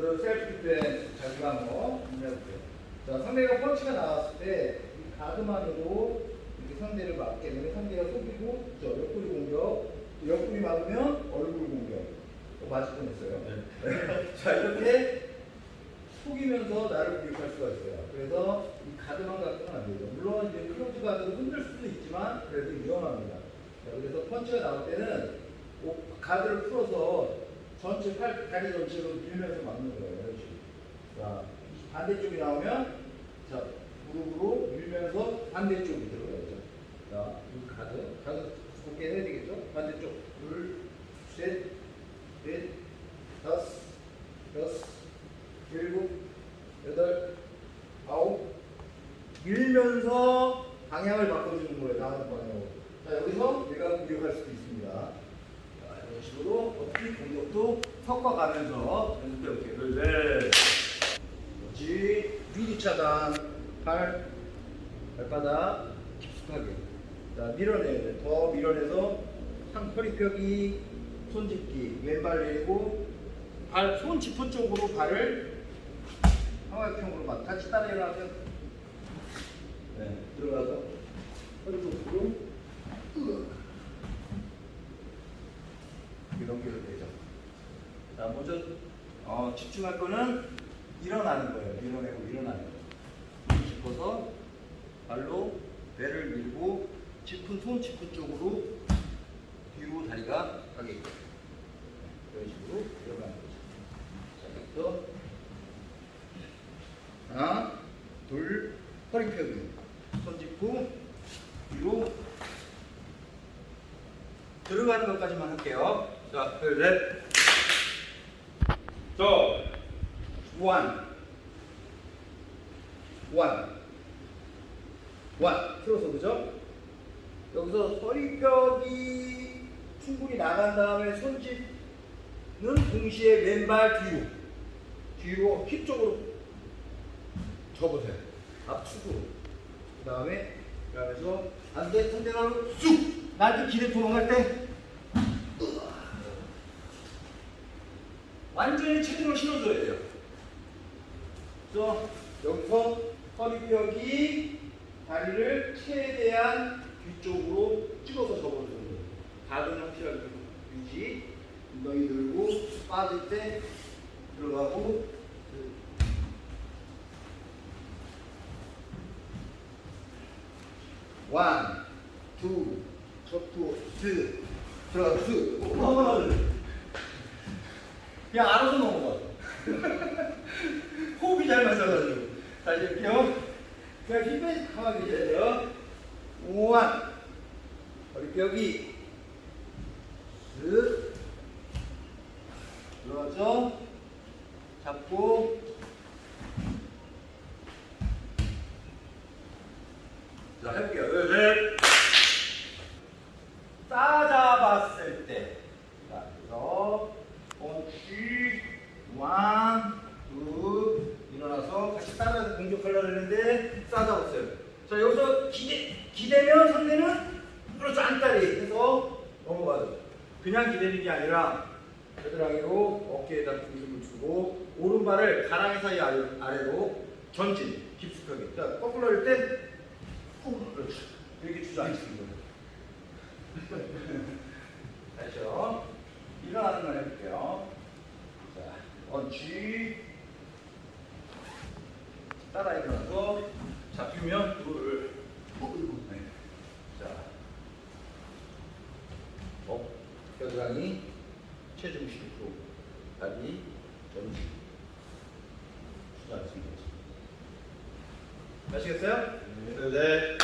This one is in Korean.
준비된 자기방어 준비해볼게요. 자, 상대가 펀치가 나왔을 때, 이 가드만으로 이렇게 상대를 맞게 되면 상대가 속이고, 저 옆구리 공격, 또 옆구리 맞으면 얼굴 공격. 또 맞을 뻔 했어요. 자, 이렇게 속이면서 나를 공격할 수가 있어요. 그래서 이 가드만 갖고는 안 되죠. 물론 이제 클로즈 가드도 흔들 수도 있지만, 그래도 위험합니다. 자, 그래서 펀치가 나올 때는 오- 가드를 풀어서 전체 팔, 다리 전체로 밀면서 막는 거예요. 자, 반대쪽이 나오면, 자, 무릎으로 밀면서 반대쪽이 들어가야죠. 자, 이 가드, 가드 두께 해야 되겠죠? 반대쪽. 둘, 셋, 넷, 다섯, 여섯, 일곱, 여덟, 아홉. 밀면서 방향을 바꿔주는 거예요. 나가는 방향으로. 자, 여기서 내가 공격할 수도 있습니다. 자, 이런 식으로 어떻게 공격도 섞어가면서 연습해볼게요. 둘, 넷. 그렇지. 미리 차단. 팔, 발바닥 깊숙하게. 자, 밀어내야 돼. 더 밀어내서 상 허리 펴기, 손 짚기. 왼발 내리고, 발, 손 짚은 쪽으로 발을 하와이평으로 막 같이 따라 일어나세요. 네, 들어가서 허리 쪽으로 으악. 이렇게 넘겨도 되죠. 자, 먼저 어, 집중할 거는 일어나는 거예요. 밀어내고 일어나는 거. 손 짚어서 발로 배를 밀고 짚은 손 짚은 쪽으로 뒤로 다리가 가게끔 이런 식으로 일어나는 거죠. 자, 여기서 하나, 둘, 허리 펴기. 손 짚고 뒤로 들어가는 것까지만 할게요. 자, 둘, 넷. 자, 원. 원. 원. 틀어서 그죠? 여기서 허리뼈이 충분히 나간 다음에 손짓는 동시에 왼발 뒤로. 뒤로 힙 쪽으로 접으세요. 앞축으로. 그 다음에 그러면서 반대 상대방으로 쑥! 나한테 기대 도망갈 때 완전히 체중을 실어줘야 돼요. 그래서 여기서 허리뼈기 다리를 최대한 뒤쪽으로 찍어서 접어주는 거예요. 가동 형태를 유지. 엉덩이 들고 빠질 때 들어가고 원, 투, 첫투, 스, 들어가 스. 넘어가. 그냥 알아서 넘어가. 호흡이 잘 맞아가지고. 다시 할게요. 그냥 힘빼 계셔야 돼요. 원, 허리뼈기, 스, 들어가죠. 잡고, 자, 해볼게요. 둘, 셋. 싸잡았을 때. 자, 그래서, 펀치, 완, 둘, 일어나서 같이 따라서 공격하려고 했는데, 싸잡았어요. 자, 여 기대, 기대면 상대는, 그렇죠, 안다리 해서 넘어가죠. 그냥 기대는 게 아니라, 겨드랑이로 어깨에다 중심을 주고, 오른발을 가랑이 사이 아래, 아래로 전진, 깊숙하게. 자, 거꾸로 할 때, 후, 그렇죠. 이렇게 주저앉히는 거예요. 다시요. 일어나는 걸 해볼게요. 자, 펀치. 따라 일어나서 잡히면 둘. 어이구, 네. 자, 어, 10% 다리 전지 주저앉히는 거죠. 아시겠어요? 네. 네.